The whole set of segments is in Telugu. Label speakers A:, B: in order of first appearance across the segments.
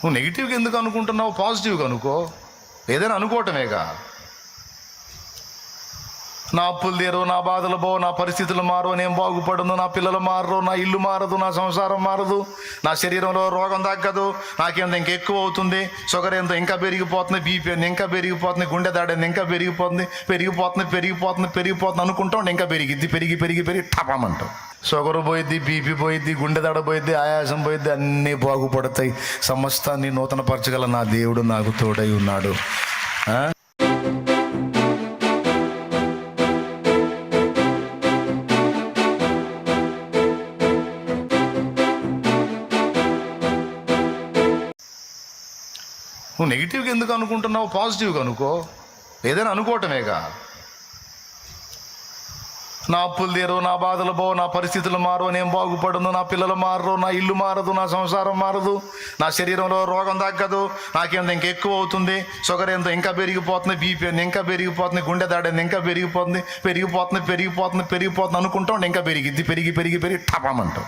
A: నువ్వు నెగిటివ్గా ఎందుకు అనుకుంటున్నావు? పాజిటివ్గా అనుకో. ఏదైనా అనుకోవటమేగా. నా అప్పులు తీరు నా బాధలు పో నా పరిస్థితులు మారు నేను బాగుపడను నా పిల్లలు మారరు నా ఇల్లు మారదు నా సంసారం మారదు నా శరీరంలో రోగం తగ్గదు నాకేంత ఇంకా ఎక్కువ అవుతుంది షుగర్ ఎంత ఇంకా పెరిగిపోతుంది బీపీ ఎంత ఇంకా పెరిగిపోతుంది గుండె దాడేంత ఇంకా పెరిగిపోతుంది పెరిగిపోతుంది పెరిగిపోతుంది పెరిగిపోతుంది అనుకుంటాం ఇంకా పెరిగిద్ది పెరిగి పెరిగి పెరిగి టపామంటావు. షుగర్ పోయిద్ది బీపీ పోయిద్ది గుండె దడ పోయిద్ది ఆయాసం పోయిద్ది అన్నీ బాగుపడతాయి. సమస్తాన్ని నూతనపరచగల నా దేవుడు నాకు తోడై ఉన్నాడు. నువ్వు నెగిటివ్గా ఎందుకు అనుకుంటున్నావు? పాజిటివ్గా అనుకో. ఏదైనా అనుకోవటమేగా. నా అప్పులు తీరు నా బాధలు పో నా పరిస్థితులు మారు నేను బాగుపడను నా పిల్లలు మారరు నా ఇల్లు మారదు నా సంసారం మారదు నా శరీరంలో రోగం తగ్గదు నాకేంత ఇంకా ఎక్కువ అవుతుంది షుగర్ ఎంత ఇంకా పెరిగిపోతుంది బీపీ ఇంకా పెరిగిపోతుంది గుండె దాడేంత ఇంకా పెరిగిపోతుంది పెరిగిపోతుంది పెరిగిపోతుంది పెరిగిపోతుంది అనుకుంటాం ఇంకా పెరిగిద్ది పెరిగి పెరిగి పెరిగి టపమంటాం.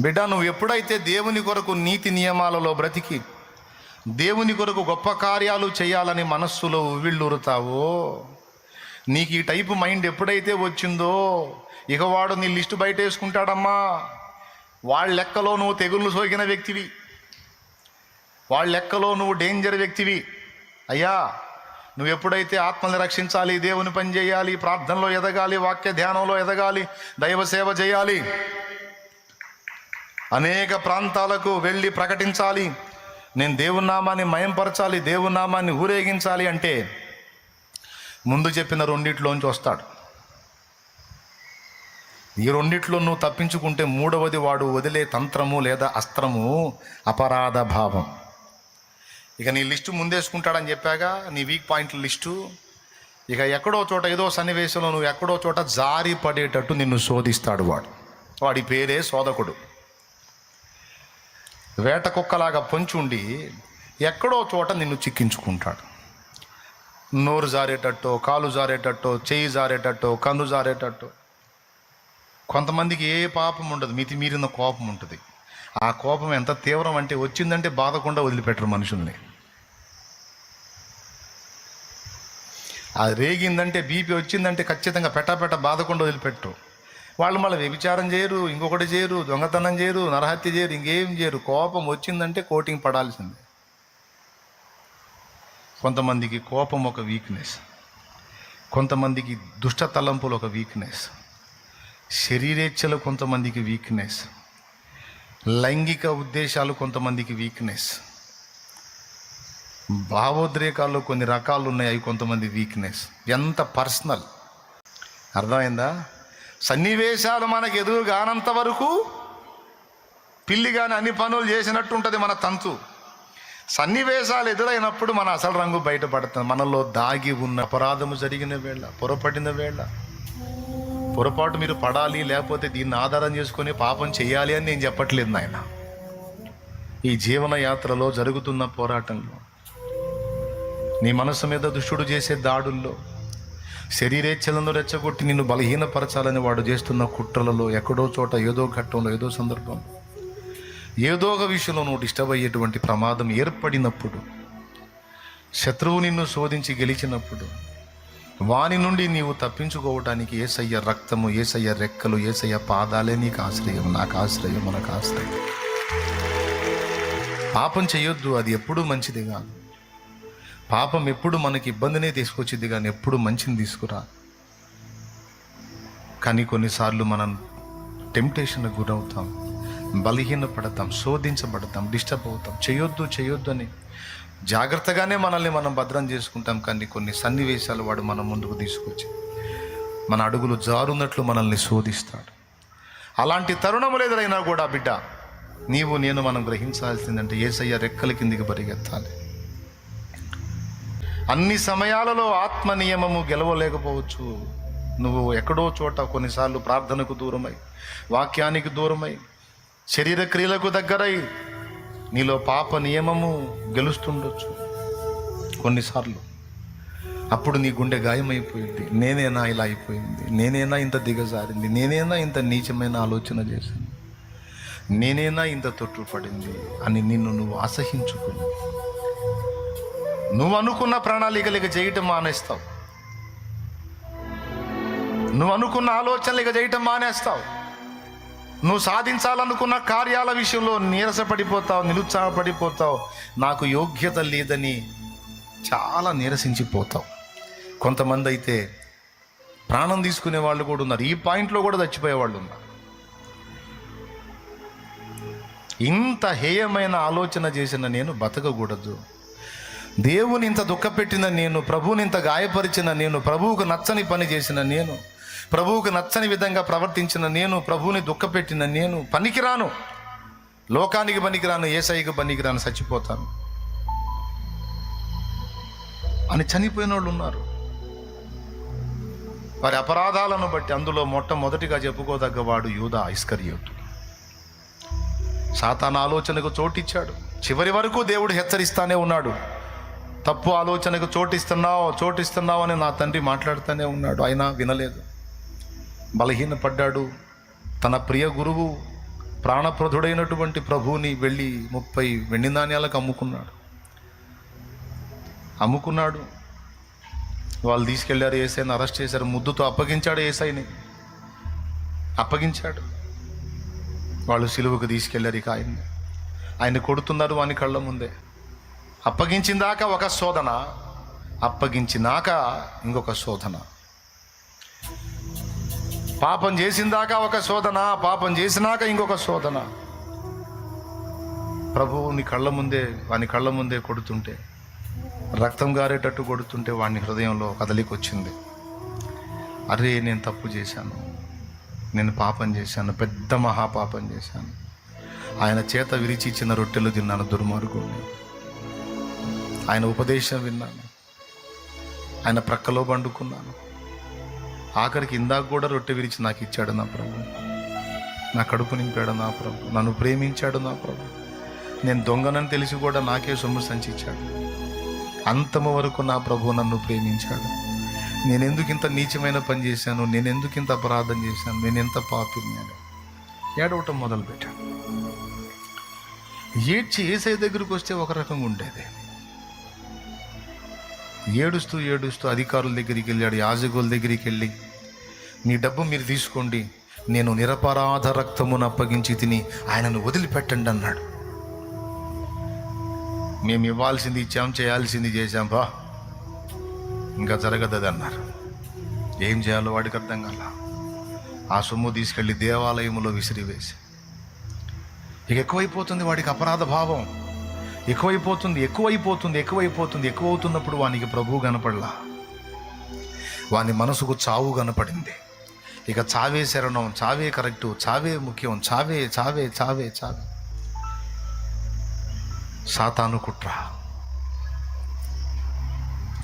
A: బిడ్డ నువ్వు ఎప్పుడైతే దేవుని కొరకు నీతి నియమాలలో బ్రతికి దేవుని కొరకు గొప్ప కార్యాలు చేయాలని మనస్సులో ఉవ్విళ్ళూరుతావో నీకు ఈ టైపు మైండ్ ఎప్పుడైతే వచ్చిందో ఇక వాడు నీ లిస్టు బయట వేసుకుంటాడమ్మా వాళ్ళ లెక్కలో నువ్వు తెగుళ్ళు సోకిన వ్యక్తివి. వాళ్ళ లెక్కలో నువ్వు డేంజర్ వ్యక్తివి. అయ్యా నువ్వు ఎప్పుడైతే ఆత్మని రక్షించాలి దేవుని పని చేయాలి ప్రార్థనలో ఎదగాలి వాక్య ధ్యానంలో ఎదగాలి దైవ సేవ చేయాలి అనేక ప్రాంతాలకు వెళ్ళి ప్రకటించాలి. నేను దేవునామాన్ని మయంపరచాలి దేవునామాన్ని ఊరేగించాలి అంటే ముందు చెప్పిన రెండిట్లోంచి వస్తాడు. ఈ రెండిట్లో నువ్వు తప్పించుకుంటే మూడవది వాడు వదిలే తంత్రము లేదా అస్త్రము అపరాధ భావం. ఇక నీ లిస్టు ముందేసుకుంటాడని చెప్పాగా నీ వీక్ పాయింట్ల లిస్టు. ఇక ఎక్కడో చోట ఏదో సన్నివేశంలో నువ్వు ఎక్కడో చోట జారి పడేటట్టు నిన్ను శోధిస్తాడు వాడు. వాడి పేరే శోధకుడు. వేట కుక్కలాగా పొంచుండి ఎక్కడో చోట నిన్ను చిక్కించుకుంటాడు. నోరు జారేటట్టు కాలు జారేటట్టు చేయి జారేటట్టు కన్ను జారేటట్టు. కొంతమందికి ఏ పాపం ఉండదు మితి మీరిన కోపం ఉంటుంది. ఆ కోపం ఎంత తీవ్రం అంటే వచ్చిందంటే బాధకుండా వదిలిపెట్టరు మనుషుల్ని. అది రేగిందంటే బీపీ వచ్చిందంటే ఖచ్చితంగా పెట్టాపెట్ట బాధకుండా వదిలిపెట్టరు. వాళ్ళు మళ్ళీ వ్యభిచారం చేయరు ఇంకొకటి చేయరు దొంగతనం చేయరు నరహత్య చేయరు ఇంకేం చేయరు. కోపం వచ్చిందంటే కోటింగ్ పడాల్సిందే. కొంతమందికి కోపం ఒక వీక్నెస్ కొంతమందికి దుష్ట తలంపులు ఒక వీక్నెస్ శరీరేచ్ఛలు కొంతమందికి వీక్నెస్ లైంగిక ఉద్దేశాలు కొంతమందికి వీక్నెస్ భావోద్రేకాల్లో కొన్ని రకాలు ఉన్నాయి అవి కొంతమంది వీక్నెస్ ఎంత పర్సనల్ అర్థమైందా? సన్నివేశాలు మనకు ఎదురు కానంత వరకు పిల్లి కానీ అన్ని పనులు చేసినట్టు ఉంటుంది మన తంతు. సన్నివేశాలు ఎదురైనప్పుడు మన అసలు రంగు బయటపడుతుంది. మనలో దాగి ఉన్న అపరాధము జరిగిన వేళ పొరపడిన వేళ. పొరపాటు మీరు పడాలి లేకపోతే దీన్ని ఆధారం చేసుకొని పాపం చేయాలి అని నేను చెప్పట్లేదు నాయన. ఈ జీవన యాత్రలో జరుగుతున్న పోరాటంలో నీ మనసు మీద దుష్టుడు చేసే దాడుల్లో శరీరేచ్ఛలను రెచ్చగొట్టి నిన్ను బలహీనపరచాలని వాడు చేస్తున్న కుట్రలలో ఎక్కడో చోట ఏదో ఘట్టంలో ఏదో సందర్భంలో ఏదో ఒక విషయంలో నువ్వు డిస్టర్బ్ అయ్యేటువంటి ప్రమాదం ఏర్పడినప్పుడు శత్రువు నిన్ను శోధించి గెలిచినప్పుడు వాని నుండి నీవు తప్పించుకోవటానికి ఏసయ్య రక్తము ఏసయ్య రెక్కలు ఏసయ్య పాదాలే నీకు ఆశ్రయం నాకు ఆశ్రయం మనకు ఆశ్రయం. పాపం చేయొద్దు అది ఎప్పుడూ మంచిది కాదు. పాపం ఎప్పుడు మనకి ఇబ్బందినే తీసుకొచ్చింది కానీ ఎప్పుడు మంచిని తీసుకురా. కానీ కొన్నిసార్లు మనం టెంప్టేషన్కు గురవుతాం. బలహీనపడతాం శోధించబడతాం డిస్టర్బ్ అవుతాం. చేయొద్దు చేయొద్దు అని జాగ్రత్తగానే మనల్ని మనం భద్రం చేసుకుంటాం. కానీ కొన్ని సన్నివేశాలు వాడు మన ముందుకు తీసుకొచ్చి మన అడుగులు జారున్నట్లు మనల్ని శోధిస్తాడు. అలాంటి తరుణములు ఎదురైనా కూడా బిడ్డ నీవు నేను మనం గ్రహించాల్సిందంటే ఏసయ్య రెక్కల కిందికి పరిగెత్తాలి. అన్ని సమయాలలో ఆత్మ నియమము గెలవలేకపోవచ్చు. నువ్వు ఎక్కడో చోట కొన్నిసార్లు ప్రార్థనకు దూరమై వాక్యానికి దూరమై శరీర క్రియలకు దగ్గరై నీలో పాప నియమము గెలుస్తుండొచ్చు. కొన్నిసార్లు అప్పుడు నీ గుండె గాయమైపోయింది. నేనేనా ఇలా అయిపోయింది? నేనేనా ఇంత దిగజారింది? నేనేనా ఇంత నీచమైన ఆలోచన చేసింది? నేనేనా ఇంత తొట్టుపడింది అని నిన్ను నువ్వు అసహించుకుని నువ్వు అనుకున్న ప్రణాళికలు ఇక చేయటం మానేస్తావు. నువ్వు అనుకున్న ఆలోచనలు ఇక చేయటం మానేస్తావు. నువ్వు సాధించాలనుకున్న కార్యాల విషయంలో నీరసపడిపోతావు నిరుత్సాహపడిపోతావు. నాకు యోగ్యత లేదని చాలా నీరసించిపోతావు. కొంతమంది అయితే ప్రాణం తీసుకునే వాళ్ళు కూడా ఉన్నారు. ఈ పాయింట్లో కూడా చచ్చిపోయే వాళ్ళు ఉన్నారు. ఇంత హేయమైన ఆలోచన చేసిన నేను బతకకూడదు. దేవుని ఇంత దుఃఖపెట్టిన నేను ప్రభువుని ఇంత గాయపరిచిన నేను ప్రభువుకు నచ్చని పని చేసిన నేను ప్రభువుకు నచ్చని విధంగా ప్రవర్తించిన నేను ప్రభువుని దుఃఖపెట్టిన నేను పనికిరాను. లోకానికి పనికిరాను ఏసైకి పనికిరాను చచ్చిపోతాను. అని చనిపోయిన వాళ్ళు ఉన్నారు. వారి అపరాధాలను బట్టి అందులో మొట్టమొదటిగా చెప్పుకోదగ్గ వాడు యూదా ఇస్కరియోతు. సాతాన ఆలోచనకు చోటిచ్చాడు. చివరి వరకు దేవుడు హెచ్చరిస్తానే ఉన్నాడు. తప్పు ఆలోచనకు చోటిస్తున్నావు చోటిస్తున్నావు అని నా తండ్రి మాట్లాడుతూనే ఉన్నాడు. అయినా వినలేదు. బలహీనపడ్డాడు. తన ప్రియ గురువు ప్రాణప్రధుడైనటువంటి ప్రభువుని వెళ్ళి ముప్పై వెండి నాణ్యాలకు అమ్ముకున్నాడు. అమ్ముకున్నాడు. వాళ్ళు తీసుకెళ్ళారు ఏసైని అరెస్ట్ చేశారు. ముద్దుతో అప్పగించాడు ఏసైని. అప్పగించాడు. వాళ్ళు సిలువకు తీసుకెళ్ళారు ఇక ఆయన్ని. ఆయన కొడుతున్నారు వాని కళ్ళ ముందే. అప్పగించిందాక ఒక శోధన అప్పగించినాక ఇంకొక శోధన. పాపం చేసిందాక ఒక శోధన పాపం చేసినాక ఇంకొక శోధన. ప్రభువు నీ కళ్ళ ముందే వాని కళ్ళ ముందే కొడుతుంటే రక్తం గారేటట్టు కొడుతుంటే వాడిని హృదయంలో కదలికి వచ్చింది. అరే నేను తప్పు చేశాను. నేను పాపం చేశాను. పెద్ద మహాపాపం చేశాను. ఆయన చేత విరిచి ఇచ్చిన రొట్టెలు తిన్నాను దుర్మార్గుడిని ఆయన ఉపదేశం విన్నాను. ఆయన ప్రక్కలో పండుకున్నాను. ఆఖరికి ఇందాక కూడా రొట్టె విరిచి నాకు ఇచ్చాడు నా ప్రభు. నా కడుపు నింపాడు నా ప్రభు. నన్ను ప్రేమించాడు నా ప్రభు. నేను దొంగనని తెలిసి కూడా నాకే సొమ్ము సంచిచ్చాడు. అంతము వరకు నా ప్రభు నన్ను ప్రేమించాడు. నేను ఎందుకు ఇంత నీచమైన పని చేశాను? నేను ఎందుకు ఇంత అపరాధం చేశాను? నేను ఎంత పాపిని అని. ఏడవటం మొదలుపెట్టాను. ఏడ్చి ఏసై దగ్గరికి వస్తే ఒక రకంగా ఉండేది. ఏడుస్తూ ఏడుస్తూ అధికారుల దగ్గరికి వెళ్ళాడు యాజకుల దగ్గరికి వెళ్ళి మీ డబ్బు మీరు తీసుకోండి నేను నిరపరాధ రక్తమును అప్పగించి తిని ఆయనను వదిలిపెట్టండి అన్నాడు. మేము ఇవ్వాల్సింది ఇచ్చాం చేయాల్సింది చేశాం బా. ఇంకా జరగదు అన్నారు ఏం చేయాలో వాడికి అర్థం కాల. ఆ సొమ్ము తీసుకెళ్ళి దేవాలయంలో విసిరివేసి. ఇక ఎక్కువైపోతుంది వాడికి అపరాధ భావం. ఎక్కువైపోతుంది ఎక్కువైపోతుంది ఎక్కువైపోతుంది ఎక్కువ అవుతున్నప్పుడు వానికి ప్రభువు కనపడలా. వాని మనసుకు చావు కనపడింది. ఇక చావే శరణం చావే కరెక్టు చావే ముఖ్యం చావే చావే చావే చావే. సాతాను కుట్ర.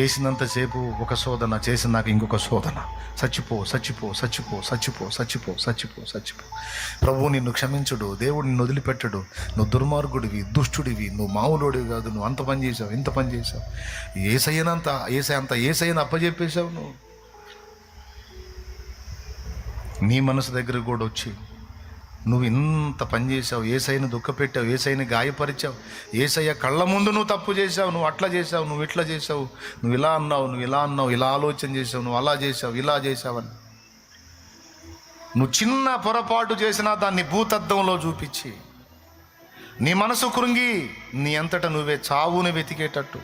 A: చేసినంతసేపు ఒక శోధన చేసినాక ఇంకొక శోధన. చచ్చిపో చచ్చిపో చచ్చిపో చచ్చిపో చచ్చిపో చచ్చిపో చచ్చిపో ప్రభువు నిన్ను క్షమించుడు దేవుడు నిన్ను వదిలిపెట్టడు. నువ్వు దుర్మార్గుడివి దుష్టుడివి నువ్వు మామూలుడివి కాదు నువ్వు అంత పని చేసావు ఇంత పని చేసావు ఏసయ్యనంత ఏసై అంత ఏసయ్యను అప్పచెప్పేశావు నువ్వు. నీ మనసు దగ్గర కూడా వచ్చి నువ్వు ఇంత పని చేసావు ఏసైని దుఃఖపెట్టావు ఏసైని గాయపరిచావు ఏసయ్య కళ్ళ ముందు నువ్వు తప్పు చేసావు నువ్వు అట్లా చేసావు నువ్వు ఇట్లా చేసావు నువ్వు ఇలా అన్నావు నువ్వు ఇలా అన్నావు ఇలా ఆలోచన చేసావు నువ్వు అలా చేసావు ఇలా చేసావని నువ్వు చిన్న పొరపాటు చేసినా దాన్ని భూతద్దంలో చూపించి నీ మనసు కృంగి నీ అంతట నువ్వే చావుని వెతికేటట్టు.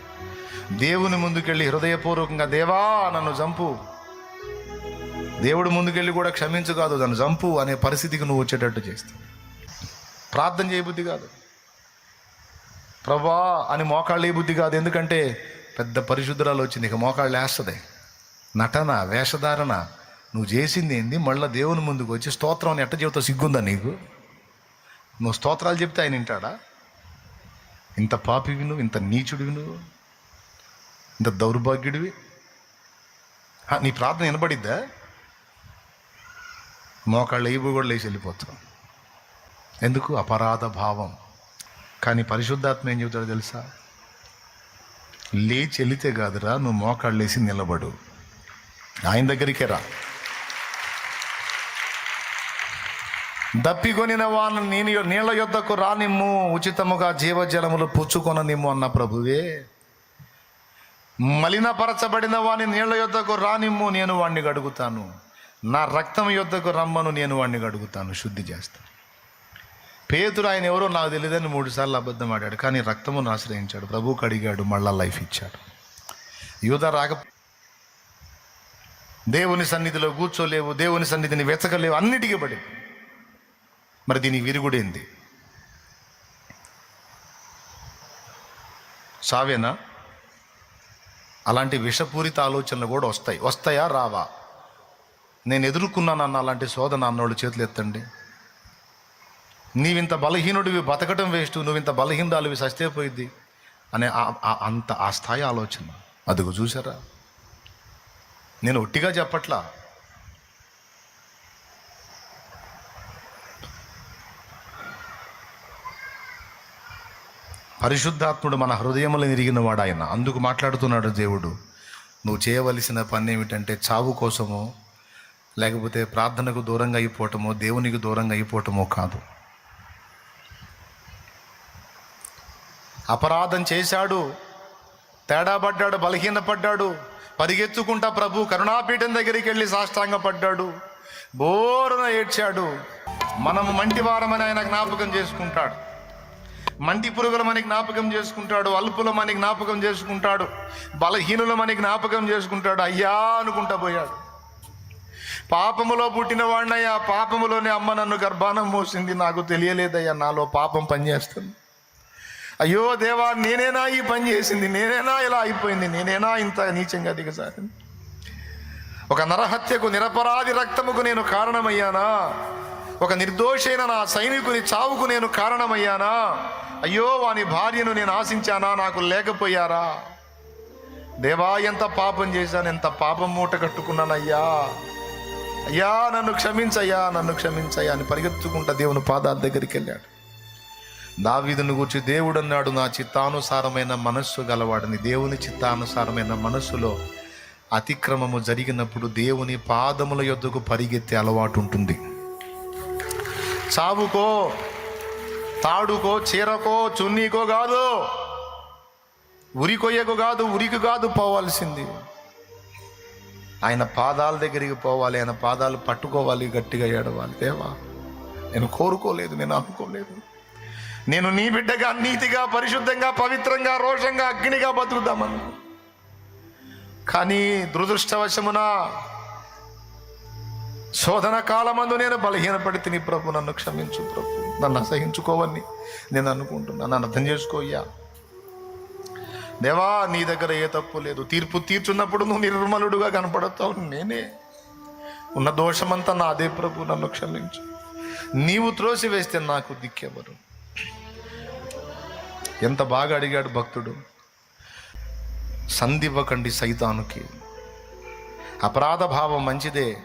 A: దేవుని ముందుకెళ్ళి హృదయపూర్వకంగా దేవా నన్ను చంపు. దేవుడు ముందుకెళ్ళి కూడా క్షమించు కాదు దాన్ని చంపు అనే పరిస్థితికి నువ్వు వచ్చేటట్టు చేస్తావు ప్రార్థన చేయబుద్ధి కాదు. ప్రభా అని మోకాళ్ళు బుద్ధి కాదు ఎందుకంటే పెద్ద పరిశుద్ధురాలు వచ్చింది. ఇక మోకాళ్ళు వేస్తుంది నటన వేషధారణ నువ్వు చేసింది ఏంది? మళ్ళీ దేవుని ముందుకు వచ్చి స్తోత్రం అని ఎట్ట చెబుతా సిగ్గుందా నీకు? నువ్వు స్తోత్రాలు చెప్తే ఆయన వింటాడా? ఇంత పాపివి నువ్వు ఇంత నీచుడివి నువ్వు ఇంత దౌర్భాగ్యుడివి? నీ ప్రార్థన వినబడిద్దా? మోకాళ్ళు ఇవి కూడా లేచి వెళ్ళిపోతాం. ఎందుకు? అపరాధ భావం. కానీ పరిశుద్ధాత్మ ఏం చెబుతాడో తెలుసా? లేచి వెళితే కాదురా నువ్వు మోకాళ్ళు లేచి నిలబడు. ఆయన దగ్గరికే రా. దప్పికొనిన వాని నేను నీళ్ళ యొద్దకు రానిమ్ము ఉచితముగా జీవజలములు పుచ్చుకొన నిమ్ము అన్న ప్రభువే. మలినపరచబడిన వాని నీళ్ళ యొద్దకు రానిమ్ము నేను వాణ్ణి గడుగుతాను నా రక్తం యొద్దకు రమ్మను నేను వాణ్ణి గడుగుతాను శుద్ధి చేస్తాను పేతురు ఆయన ఎవరో నాకు తెలియదని మూడు సార్లు అబద్ధం ఆడాడు కానీ రక్తమును ఆశ్రయించాడు ప్రభువుకు అడిగాడు మళ్ళా లైఫ్ ఇచ్చాడు. యూద రాక దేవుని సన్నిధిలో కూర్చోలేవు దేవుని సన్నిధిని వెతకలేవు అన్నిటికీ పడి. మరి దీని విరుగుడేంది సావేనా? అలాంటి విషపూరిత ఆలోచనలు కూడా వస్తాయి. వస్తాయా? రావా? నేను ఎదుర్కొన్నానన్న అలాంటి శోధన అన్నోళ్ళు చేతులు ఎత్తండి. నీవింత బలహీనుడివి బతకటం వేస్ట్ నువ్వింత బలహీనరాలువి సస్తే పోయిద్ది అనే అంత ఆ స్థాయి ఆలోచన. అదిగో చూసారా నేను ఒట్టిగా చెప్పట్లా? పరిశుద్ధాత్ముడు మన హృదయములను ఎరిగిన వాడు ఆయన. అందుకు మాట్లాడుతున్నాడు దేవుడు. నువ్వు చేయవలసిన పని ఏమిటంటే చావు కోసము లేకపోతే ప్రార్థనకు దూరంగా అయిపోవటమో దేవునికి దూరంగా అయిపోవటమో కాదు. అపరాధం చేశాడు తేడా పడ్డాడు బలహీనపడ్డాడు పరిగెత్తుకుంటా ప్రభు కరుణాపీఠం దగ్గరికి వెళ్ళి సాష్టాంగపడ్డాడు బోరున ఏడ్చాడు. మనము మంటివారమని ఆయన జ్ఞాపకం చేసుకుంటాడు. మంటి పురుగులమని జ్ఞాపకం చేసుకుంటాడు అల్పులమని జ్ఞాపకం చేసుకుంటాడు బలహీనులమని జ్ఞాపకం చేసుకుంటాడు. అయ్యా అనుకుంటా పోయాడు. పాపములో పుట్టిన వాడినయ్యా పాపములోనే అమ్మ నన్ను గర్భాణం మోసింది. నాకు తెలియలేదయ్యా నాలో పాపం పనిచేస్తుంది. అయ్యో దేవా నేనేనా ఈ పని చేసింది? నేనేనా ఇలా అయిపోయింది? నేనేనా ఇంత నీచంగా దిగజారింది? ఒక నరహత్యకు నిరపరాధి రక్తముకు నేను కారణమయ్యానా? ఒక నిర్దోషైన నా సైనికుని చావుకు నేను కారణమయ్యానా? అయ్యో వాని భార్యను నేను ఆశించానా? నాకు లేకపోయారా? దేవా ఎంత పాపం చేశాను ఎంత పాపం మూట కట్టుకున్నానయ్యా. అయ్యా నన్ను క్షమించయ్యా నన్ను క్షమించయ్యా అని పరిగెత్తుకుంటా దేవుని పాదాల దగ్గరికి వెళ్ళాడు. దావీదును గురించి దేవుడు అన్నాడు నా చిత్తానుసారమైన మనస్సు గలవాడని. దేవుని చిత్తానుసారమైన మనస్సులో అతిక్రమము జరిగినప్పుడు దేవుని పాదముల యొద్దకు పరిగెత్తే అలవాటు ఉంటుంది. చావుకో తాడుకో చీరకో చున్నీకో కాదు. ఉరికొయ్యకు కాదు ఉరికి కాదు పోవాల్సింది. ఆయన పాదాల దగ్గరికి పోవాలి ఆయన పాదాలు పట్టుకోవాలి గట్టిగా ఏడవాలి. దేవా నేను కోరుకోలేదు నేను అనుకోలేదు. నేను నీ బిడ్డగా నీతిగా పరిశుద్ధంగా పవిత్రంగా రోషంగా అగ్నిగా బతుకుదామను. కానీ దురదృష్టవశమున శోధన కాలమందు నేను బలహీనపడి తిని ప్రభు నన్ను క్షమించు ప్రభు. నన్ను అసహించుకోవని నేను అనుకుంటున్నాను. నన్ను అర్థం చేసుకోయ్యా దేవా నీ దగ్గర ఏ తప్పు లేదు. తీర్పు తీర్చున్నప్పుడు నువ్వు నిర్మలుడుగా కనపడతావు. నేనే. ఉన్న దోషమంతా నాదే ప్రభు నన్ను క్షమించు. నీవు త్రోసి వేస్తే నాకు దిక్కెవరు ఎంత బాగా అడిగాడు భక్తుడు. సంధివ్వకండి సైతానుకి. అపరాధ భావం మంచిదే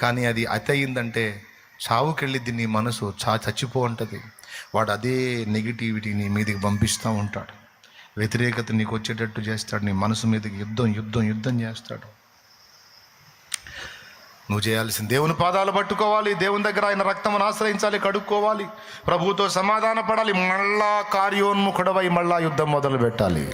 A: కానీ అది అతి అయిందంటే చావుకెళ్ళిద్ది నీ మనసు చా చచ్చిపో ఉంటుంది వాడు అదే నెగిటివిటీ నీ మీదకి పంపిస్తూ ఉంటాడు. వ్యతిరేకత నీకు వచ్చేటట్టు చేస్తాడు. నీ మనసు మీదకి యుద్ధం యుద్ధం యుద్ధం చేస్తాడు. నువ్వు చేయాల్సింది దేవుని పాదాలు పట్టుకోవాలి. దేవుని దగ్గర ఆయన రక్తమును ఆశ్రయించాలి కడుక్కోవాలి. ప్రభువుతో సమాధాన పడాలి మళ్ళా కార్యోన్ముఖుడవై మళ్ళా యుద్ధం మొదలు పెట్టాలి